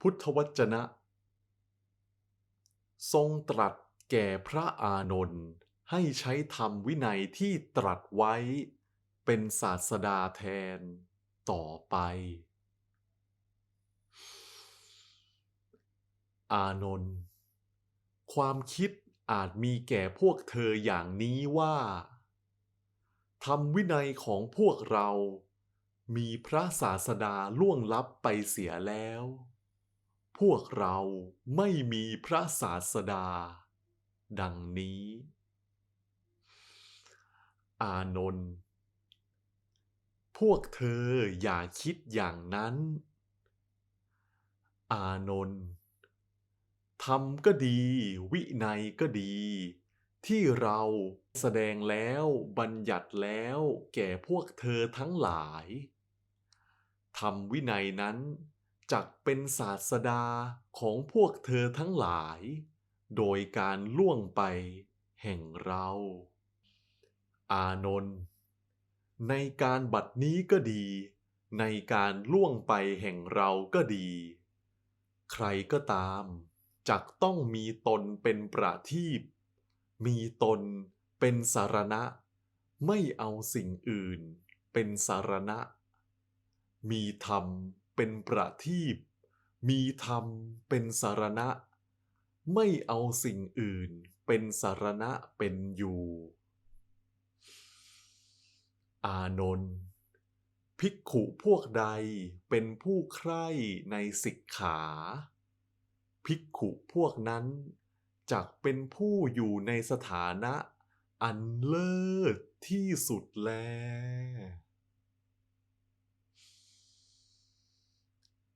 พุทธวจนะ ทรงตรัสแก่พระอานนท์ให้ใช้ธรรมวินัยที่ตรัสไว้ เป็นศาสดาแทนต่อไป อานนท์ความคิดอาจมีแก่พวกเธออย่างนี้ว่า ธรรมวินัยของพวกเรา มีพระศาสดาล่วงลับไปเสียแล้ว พวกเราไม่มีพระศาสดา ดังนี้ อานนท์พวกเธออย่าคิดอย่างนั้น อานนท์ธรรมก็ดี วินัยก็ดี ที่เราแสดงแล้วบัญญัติแล้วแก่พวกเธอทั้งหลายธรรมวินัยนั้น จักเป็นศาสดาของพวกเธอทั้งหลาย โดยการล่วงไปแห่งเรา อานนท์ในการบัดนี้ก็ดี ในการล่วงไปแห่งเราก็ดี ใครก็ตามจักต้องมีตนเป็นประทีปมีตนเป็นสารณะ ไม่เอาสิ่งอื่นเป็นสารณะ มีธรรม เป็นประทีปมีธรรมเป็นสารณะ ไม่เอาสิ่งอื่นเป็นสารณะเป็นอยู่ อานนท์ภิกขุพวกใดเป็นผู้ใคร่ในสิกขา ภิกขุพวกนั้นจักเป็นผู้อยู่ในสถานะอันเลิศที่สุดแล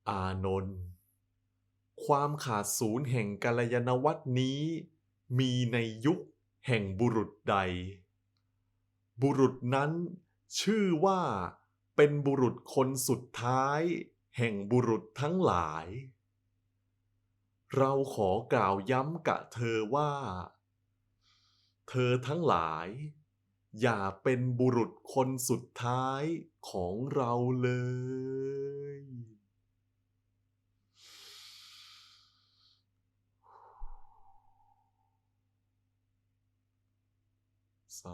อานนท์ความขาดศูนย์แห่งกัลยาณวัตนี้ มีในยุคแห่งบุรุษใด บุรุษนั้น ชื่อว่าเป็นบุรุษคนสุดท้าย แห่งบุรุษทั้งหลาย เราขอกล่าวย้ำกับเธอว่า เธอทั้งหลาย อย่าเป็นบุรุษคนสุดท้ายของเราเลย 啥